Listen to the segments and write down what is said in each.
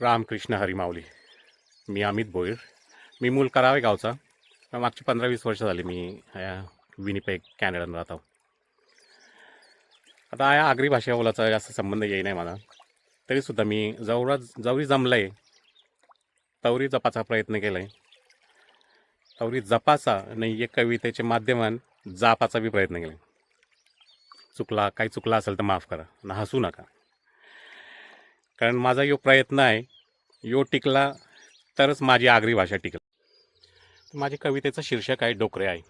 रामकृष्ण हरिमावली मी अमित भोईर मी मूल करावे गावचा. मागची पंधरा वीस वर्ष झाली मी विनिपेग कॅनडात राहतो आता या आगरी भाषा बोलाचा जास्त संबंध येई नाही मला. तरीसुद्धा मी जवळ जवळी जमलं आहे तवरी जपाचा प्रयत्न केला आहे तवरी जपाचा नाही एक कवितेचे माध्यमान जापाचा बी प्रयत्न केला चुकला काही चुकला असेल तर माफ करा. आणि हसू नका. कारण माझा यो प्रयत्न आहे यो टिकला तरच माझी आगरी भाषा टिकला. माझ्या कवितेचं शीर्षक आहे डोकरे आहे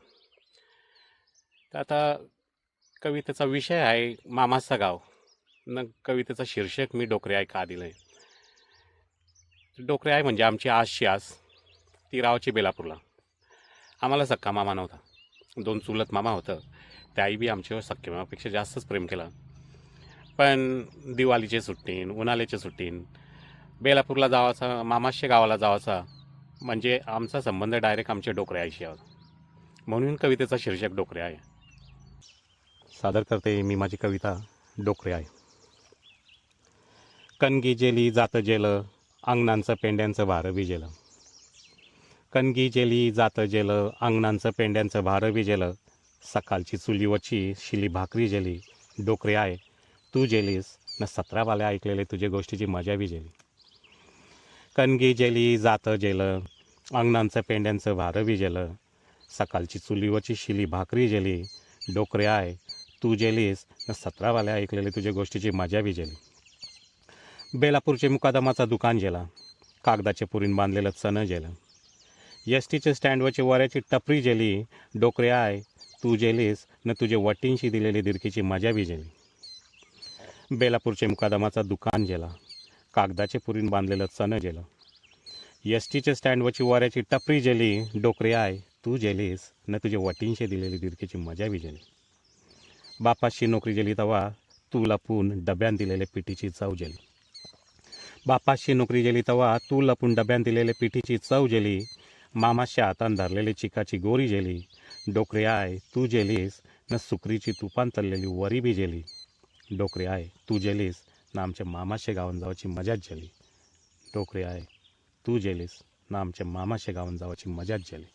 तर आता कवितेचा विषय आहे मामाचा गाव. न कवितेचं शीर्षक मी डोकरे आहे का दिलं आहे डोकरे आहे म्हणजे आमची आजची आस ती रावची बेलापूरला. आम्हाला सक्का मामा नव्हता. दोन चुलत मामा होतं. त्याही बी आमच्यावर सख्खे मामापेक्षा जास्तच प्रेम केलं. पण दिवाळीची सुट्टीन उन्हाळ्याची सुट्टीन. बेलापूरला जावाचा मामाशे गावाला जावाचा म्हणजे आमचा संबंध डायरेक्ट आमच्या डोकऱ्याशी आहे. म्हणून कवितेचा शीर्षक डोकरे आहे. सादर करते मी माझी कविता डोकरे आहे. कणगी जेली जात जेलं अंगणांचं पेंड्यांचं भार विजेलं. कणगी जेली जात जेलं अंगणांचं पेंड्यांचं भार विजेलं. सकाळची चुलीवरची शिली भाकरी जेली डोकरे आहे. तू जेलीस. न सतरा वाल्या ऐकलेले तुझे गोष्टीची मजा बी जेली. कणगी जेली जातं जेलं अंगणांचं पेंड्यांचं भारं बी जेलं. सकाळची चुलीवरची शिली भाकरी जेली. डोकरे आय तू जेलीस. न सतरा वाल्या ऐकलेले तुझे गोष्टीची मजा बी जेली. बेलापूरचे मुकादमाचा दुकान जेला. कागदाचे पुरीन बांधलेलं चणं जेलं. एस टीच्या स्टँडवरची वऱ्याची टपरी जेली. डोकरे आय तू जेलीस. न तुझे वटींशी दिलेली दिरकीची मजा बी जेली. बेलापूरचे मुकादमाचा दुकान गेला. कागदाचे पुरीन बांधलेलं चणं गेलं. एस टीचे स्टँडवरची वऱ्याची टपरी जेली डोकरे आय तू जेलीस न तुझे वटींशी दिलेली दिरकीची मजा बी जेली बापाशी नोकरी गेली तेव्हा तू लपून डब्यान दिलेले पिठीची चव जेली बापाशी नोकरी गेली तेव्हा तू लपून डब्यान दिलेले पिठीची चव जेली मामाच्या हातान धरलेली चिकाची गोरी जेली डोकरे आय तू जेलीस न सुकरीची तुपान तरलेली वरी बी जेली डोकरे आय तू जेलीस ना आमच्या मामाशे गावान जावाची मजाच जेली. डोकरे आय तू जेलीस ना आमच्या मामाशे गावान जावाची मजाच जेली.